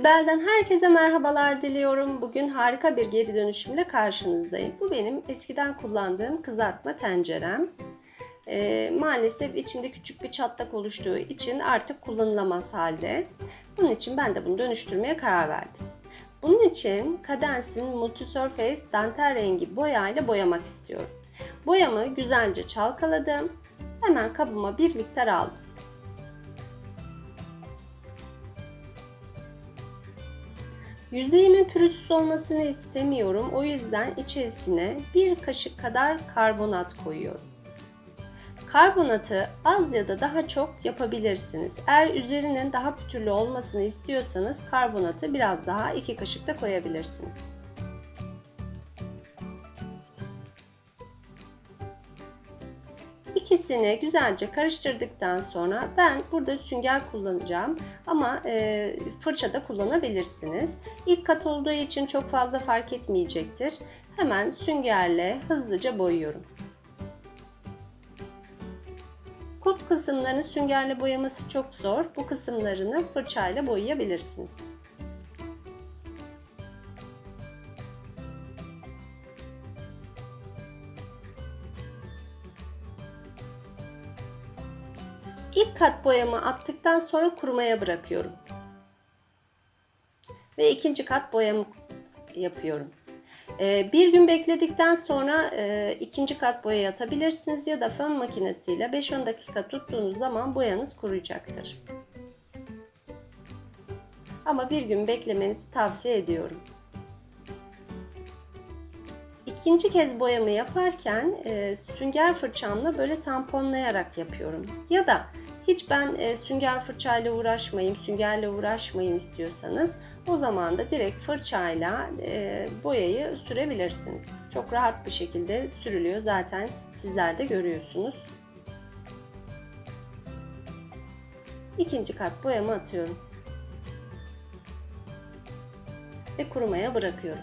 Sibel'den herkese merhabalar diliyorum. Bugün harika bir geri dönüşümle karşınızdayım. Bu benim eskiden kullandığım kızartma tencerem. Ee, maalesef içinde küçük bir çatlak oluştuğu için artık kullanılamaz halde. Bunun için ben de bunu dönüştürmeye karar verdim. Bunun için Cadence'in Multisurface dantel rengi boyayla boyamak istiyorum. Boyamı güzelce çalkaladım. Hemen kabıma bir miktar aldım. Yüzeyimin pürüzsüz olmasını istemiyorum. O yüzden içerisine bir kaşık kadar karbonat koyuyorum. Karbonatı az ya da daha çok yapabilirsiniz. Eğer üzerinin daha pütürlü olmasını istiyorsanız karbonatı biraz daha iki kaşık da koyabilirsiniz. İkisini güzelce karıştırdıktan sonra ben burada sünger kullanacağım ama e, fırça da kullanabilirsiniz. İlk kat olduğu için çok fazla fark etmeyecektir. Hemen süngerle hızlıca boyuyorum. Kulp kısımlarını süngerle boyaması çok zor. Bu kısımlarını fırçayla boyayabilirsiniz. İlk kat boyamı attıktan sonra kurumaya bırakıyorum. Ve ikinci kat boyamı yapıyorum. Ee, bir gün bekledikten sonra e, ikinci kat boya atabilirsiniz ya da fön makinesiyle 5-10 dakika tuttuğunuz zaman boyanız kuruyacaktır. Ama bir gün beklemenizi tavsiye ediyorum. İkinci kez boyamı yaparken e, sünger fırçamla böyle tamponlayarak yapıyorum. Ya da hiç ben e, sünger fırçayla uğraşmayayım, süngerle uğraşmayayım istiyorsanız o zaman da direkt fırçayla e, boyayı sürebilirsiniz. Çok rahat bir şekilde sürülüyor zaten sizler de görüyorsunuz. İkinci kat boyamı atıyorum. Ve kurumaya bırakıyorum.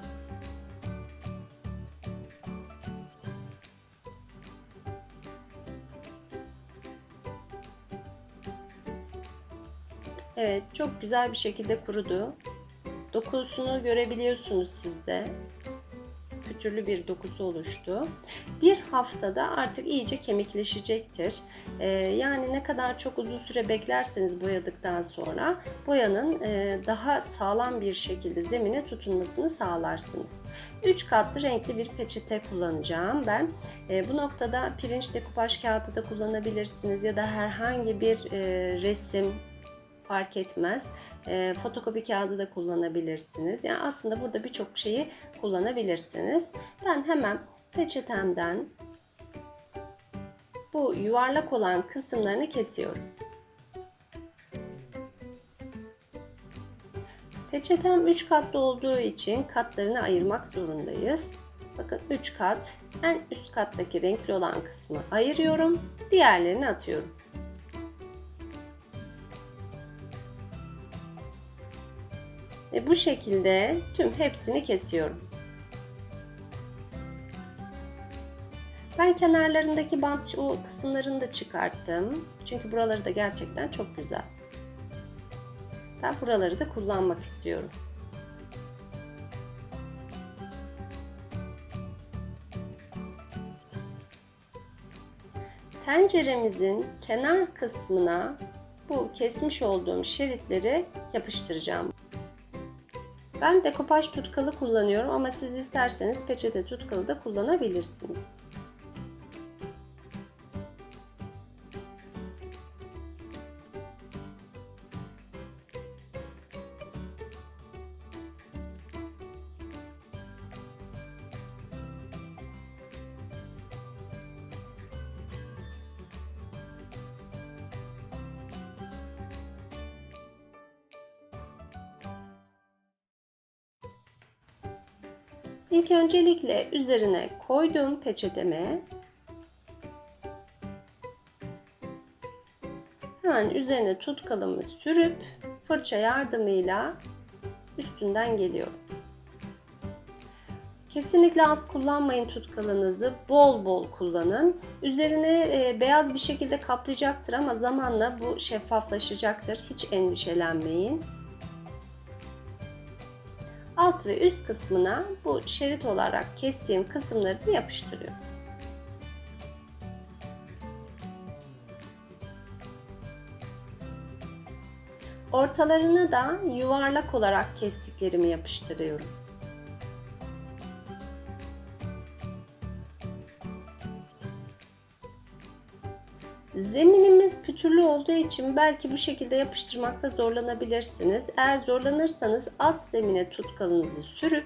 Evet, çok güzel bir şekilde kurudu. Dokusunu görebiliyorsunuz siz de. Pütürlü bir dokusu oluştu. Bir haftada artık iyice kemikleşecektir. Ee, yani ne kadar çok uzun süre beklerseniz boyadıktan sonra boyanın e, daha sağlam bir şekilde zemine tutunmasını sağlarsınız. 3 katlı renkli bir peçete kullanacağım ben. E, bu noktada pirinç dekupaj kağıdı da kullanabilirsiniz ya da herhangi bir e, resim fark etmez. E, fotokopi kağıdı da kullanabilirsiniz. Yani aslında burada birçok şeyi kullanabilirsiniz. Ben hemen peçetemden bu yuvarlak olan kısımlarını kesiyorum. Peçetem 3 katlı olduğu için katlarını ayırmak zorundayız. Bakın 3 kat. En üst kattaki renkli olan kısmı ayırıyorum. Diğerlerini atıyorum. Bu şekilde tüm hepsini kesiyorum. Ben kenarlarındaki bant o kısımlarını da çıkarttım. Çünkü buraları da gerçekten çok güzel. Ben buraları da kullanmak istiyorum. Tenceremizin kenar kısmına bu kesmiş olduğum şeritleri yapıştıracağım. Ben dekopaj tutkalı kullanıyorum ama siz isterseniz peçete tutkalı da kullanabilirsiniz. İlk öncelikle üzerine koyduğum peçeteme hemen üzerine tutkalımı sürüp fırça yardımıyla üstünden geliyorum. Kesinlikle az kullanmayın tutkalınızı. Bol bol kullanın. Üzerine e, beyaz bir şekilde kaplayacaktır ama zamanla bu şeffaflaşacaktır. Hiç endişelenmeyin. Alt ve üst kısmına bu şerit olarak kestiğim kısımları yapıştırıyorum. Ortalarına da yuvarlak olarak kestiklerimi yapıştırıyorum. Zeminimiz pütürlü olduğu için belki bu şekilde yapıştırmakta zorlanabilirsiniz. Eğer zorlanırsanız alt zemine tutkalınızı sürüp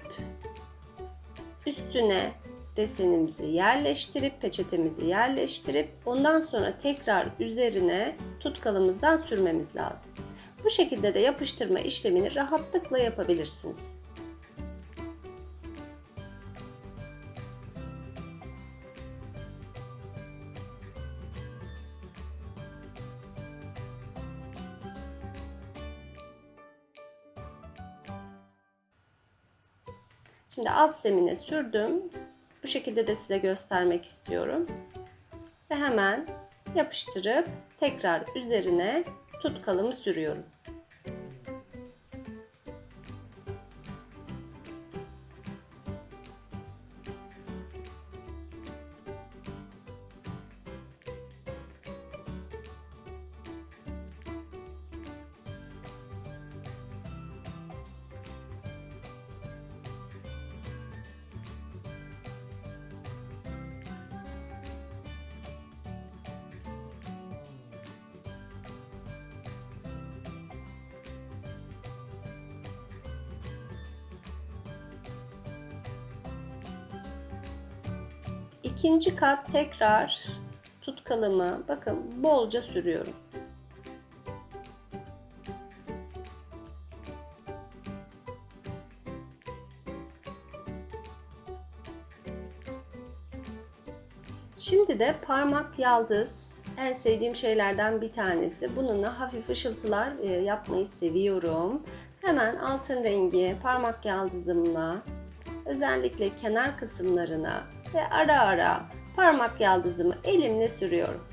üstüne desenimizi yerleştirip peçetemizi yerleştirip ondan sonra tekrar üzerine tutkalımızdan sürmemiz lazım. Bu şekilde de yapıştırma işlemini rahatlıkla yapabilirsiniz. Şimdi alt zemine sürdüm. Bu şekilde de size göstermek istiyorum. Ve hemen yapıştırıp tekrar üzerine tutkalımı sürüyorum. İkinci kat tekrar tutkalımı bakın bolca sürüyorum. Şimdi de parmak yaldız en sevdiğim şeylerden bir tanesi. Bununla hafif ışıltılar e, yapmayı seviyorum. Hemen altın rengi parmak yaldızımla özellikle kenar kısımlarına ve ara ara parmak yaldızımı elimle sürüyorum.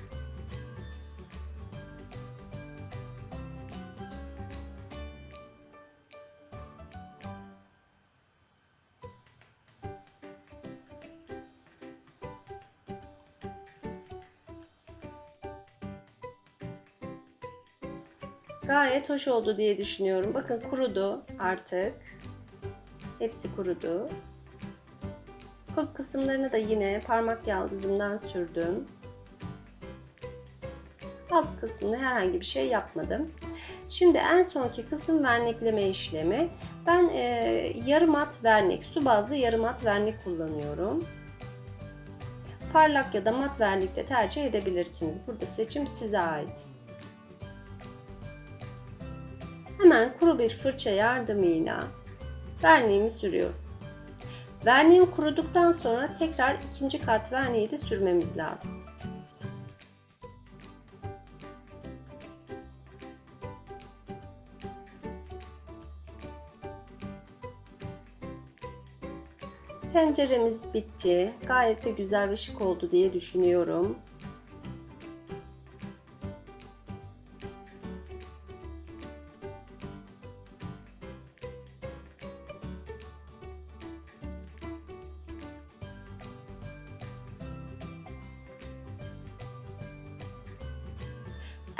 Gayet hoş oldu diye düşünüyorum. Bakın kurudu artık. Hepsi kurudu. Kulp kısımlarını da yine parmak yaldızımdan sürdüm. Alt kısmını herhangi bir şey yapmadım. Şimdi en sonki kısım vernikleme işlemi. Ben e, yarı mat vernik, su bazlı yarı mat vernik kullanıyorum. Parlak ya da mat vernik de tercih edebilirsiniz. Burada seçim size ait. Hemen kuru bir fırça yardımıyla verniğimi sürüyorum. Verniğim kuruduktan sonra tekrar ikinci kat verniği de sürmemiz lazım. Tenceremiz bitti. Gayet de güzel ve şık oldu diye düşünüyorum.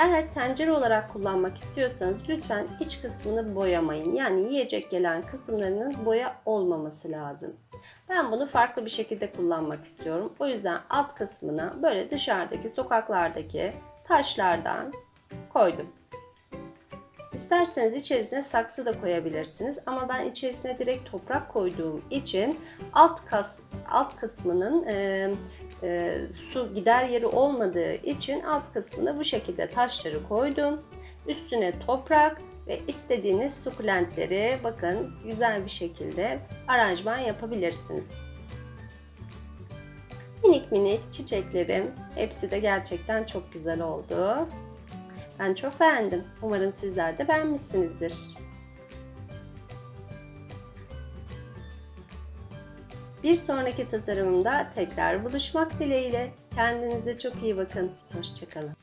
Eğer tencere olarak kullanmak istiyorsanız lütfen iç kısmını boyamayın. Yani yiyecek gelen kısımlarının boya olmaması lazım. Ben bunu farklı bir şekilde kullanmak istiyorum. O yüzden alt kısmına böyle dışarıdaki sokaklardaki taşlardan koydum. İsterseniz içerisine saksı da koyabilirsiniz ama ben içerisine direkt toprak koyduğum için alt kas alt kısmının e, e, su gider yeri olmadığı için alt kısmına bu şekilde taşları koydum. Üstüne toprak ve istediğiniz sukulentleri bakın güzel bir şekilde aranjman yapabilirsiniz. Minik minik çiçeklerim hepsi de gerçekten çok güzel oldu. Ben çok beğendim. Umarım sizler de beğenmişsinizdir. Bir sonraki tasarımımda tekrar buluşmak dileğiyle. Kendinize çok iyi bakın. Hoşçakalın.